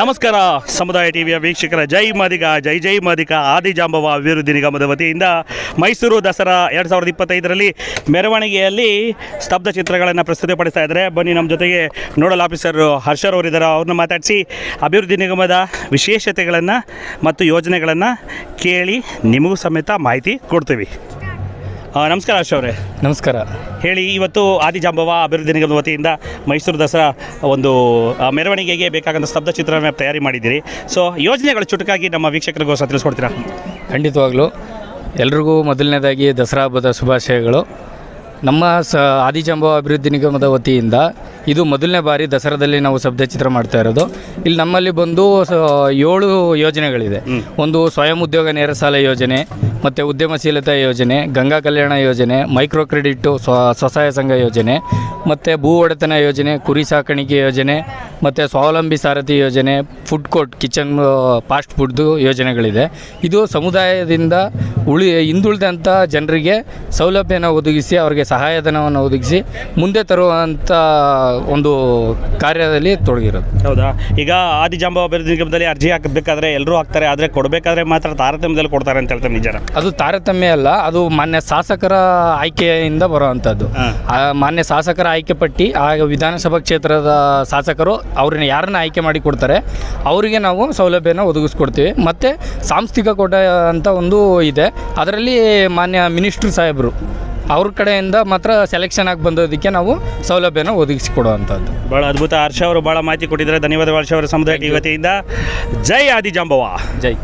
ನಮಸ್ಕಾರ, ಸಮುದಾಯ ಟಿವಿಯ ವೀಕ್ಷಕರ ಜೈ ಮಾದಿಗ, ಜೈ ಜೈ ಮಾದಿಗ ಆದಿಜಾಂಬವ ಅಭಿವೃದ್ಧಿ ನಿಗಮದ ವತಿಯಿಂದ ಮೈಸೂರು ದಸರಾ ಎರಡು ಸಾವಿರದ ಇಪ್ಪತ್ತೈದರಲ್ಲಿ ಮೆರವಣಿಗೆಯಲ್ಲಿ ಸ್ತಬ್ಧ ಚಿತ್ರಗಳನ್ನು ಪ್ರಸ್ತುತಪಡಿಸ್ತಾ ಇದ್ದಾರೆ. ಬನ್ನಿ ನಮ್ಮ ಜೊತೆಗೆ ನೋಡಲ್ ಆಫೀಸರ್ ಹರ್ಷರ್ ಅವರಿದ್ದಾರೆ. ಅವ್ರನ್ನ ಮಾತಾಡಿಸಿ ಅಭಿವೃದ್ಧಿ ನಿಗಮದ ವಿಶೇಷತೆಗಳನ್ನು ಮತ್ತು ಯೋಜನೆಗಳನ್ನು ಕೇಳಿ ನಿಮಗೂ ಸಮೇತ ಮಾಹಿತಿ ಕೊಡ್ತೀವಿ. ಆ, ನಮಸ್ಕಾರ ಆಶಾ ಅವರೇ. ನಮಸ್ಕಾರ. ಹೇಳಿ ಇವತ್ತು ಆದಿಜಾಂಬವ ಅಭಿವೃದ್ಧಿ ನಿಗಮದ ವತಿಯಿಂದ ಮೈಸೂರು ದಸರಾ ಒಂದು ಆ, ಮೆರವಣಿಗೆಗೆ ಬೇಕಾದಂಥ ಸ್ತಬ್ಧ ಚಿತ್ರನ ತಯಾರಿ ಮಾಡಿದ್ದೀರಿ. ಸೊ ಯೋಜನೆಗಳು ಚುಟುಕಾಗಿ ನಮ್ಮ ವೀಕ್ಷಕರಿಗೋಸ್ಕರ ತಿಳಿಸ್ಕೊಡ್ತೀರಾ? ಖಂಡಿತವಾಗ್ಲೂ. ಎಲ್ರಿಗೂ ಮೊದಲನೇದಾಗಿ ದಸರಾ ಹಬ್ಬದ ಶುಭಾಶಯಗಳು. ನಮ್ಮ ಸ ಆದಿಜಾಂಬವ ಅಭಿವೃದ್ಧಿ ನಿಗಮದ ವತಿಯಿಂದ ಇದು ಮೊದಲನೇ ಬಾರಿ ದಸರಾದಲ್ಲಿ ನಾವು ಶಬ್ದಚಿತ್ರ ಮಾಡ್ತಾ ಇರೋದು. ಇಲ್ಲಿ ನಮ್ಮಲ್ಲಿ ಬಂದು ಸ ಏಳು ಯೋಜನೆಗಳಿದೆ. ಒಂದು ಸ್ವಯಂ ಉದ್ಯೋಗ ನೇರ ಸಾಲ ಯೋಜನೆ ಮತ್ತು ಉದ್ಯಮಶೀಲತಾ ಯೋಜನೆ, ಗಂಗಾ ಕಲ್ಯಾಣ ಯೋಜನೆ, ಮೈಕ್ರೋ ಕ್ರೆಡಿಟ್ಟು ಸ್ವ ಸ್ವಸಹಾಯ ಸಂಘ ಯೋಜನೆ, ಮತ್ತು ಭೂ ಒಡೆತನ ಯೋಜನೆ, ಕುರಿ ಸಾಕಾಣಿಕೆ ಯೋಜನೆ ಮತ್ತು ಸ್ವಾವಲಂಬಿ ಸಾರಥಿ ಯೋಜನೆ ಫುಡ್ ಕೋರ್ಟ್ ಕಿಚನ್ ಫಾಸ್ಟ್ ಫುಡ್ದು ಯೋಜನೆಗಳಿದೆ. ಇದು ಸಮುದಾಯದಿಂದ ಉಳಿ ಹಿಂದುಳಿದಂಥ ಜನರಿಗೆ ಸೌಲಭ್ಯನ ಒದಗಿಸಿ ಅವರಿಗೆ ಸಹಾಯಧನವನ್ನು ಒದಗಿಸಿ ಮುಂದೆ ತರುವಂಥ ಒಂದು ಕಾರ್ಯದಲ್ಲಿ ತೊಡಗಿರೋದು. ಹೌದಾ? ಈಗ ಆದಿಜಾಂಬ ಅಭಿವೃದ್ಧಿ ನಿಗಮದಲ್ಲಿ ಅರ್ಜಿ ಹಾಕಬೇಕಾದ್ರೆ ಎಲ್ಲರೂ ಹಾಕ್ತಾರೆ ಆದರೆ ಕೊಡಬೇಕಾದ್ರೆ ಮಾತ್ರ ತಾರತಮ್ಯದಲ್ಲಿ ಕೊಡ್ತಾರೆ ಅಂತ ಹೇಳ್ತಾರೆ ನಿಜ ಅದು ತಾರತಮ್ಯ ಅಲ್ಲ ಅದು ಮಾನ್ಯ ಶಾಸಕರ ಆಯ್ಕೆಯಿಂದ ಬರುವಂಥದ್ದು ಮಾನ್ಯ ಶಾಸಕರ ಆಯ್ಕೆ ಪಟ್ಟಿ ಆ ವಿಧಾನಸಭಾ ಕ್ಷೇತ್ರದ ಶಾಸಕರು ಅವ್ರನ್ನ ಯಾರನ್ನ ಆಯ್ಕೆ ಮಾಡಿ ಕೊಡ್ತಾರೆ ಅವರಿಗೆ ನಾವು ಸೌಲಭ್ಯನ ಒದಗಿಸ್ಕೊಡ್ತೀವಿ. ಮತ್ತು ಸಾಂಸ್ಥಿಕ ಕೋಟ ಅಂತ ಒಂದು ಇದೆ. ಅದರಲ್ಲಿ ಮಾನ್ಯ ಮಿನಿಸ್ಟ್ರು ಸಾಹೇಬರು ಅವ್ರ ಕಡೆಯಿಂದ ಮಾತ್ರ ಸೆಲೆಕ್ಷನ್ ಆಗಿ ಬಂದೋದಕ್ಕೆ ನಾವು ಸೌಲಭ್ಯನ ಒದಗಿಸಿಕೊಡುವಂಥದ್ದು. ಭಾಳ ಅದ್ಭುತ ಹರ್ಷ ಅವರು ಭಾಳ ಮಾಹಿತಿ ಕೊಟ್ಟಿದ್ದಾರೆ. ಧನ್ಯವಾದ ಹರ್ಷ ಅವರ ಸಮುದಾಯ ಯುವತಿಯಿಂದ ವತಿಯಿಂದ. ಜೈ ಆದಿಜಾಂಬವ. ಜೈ.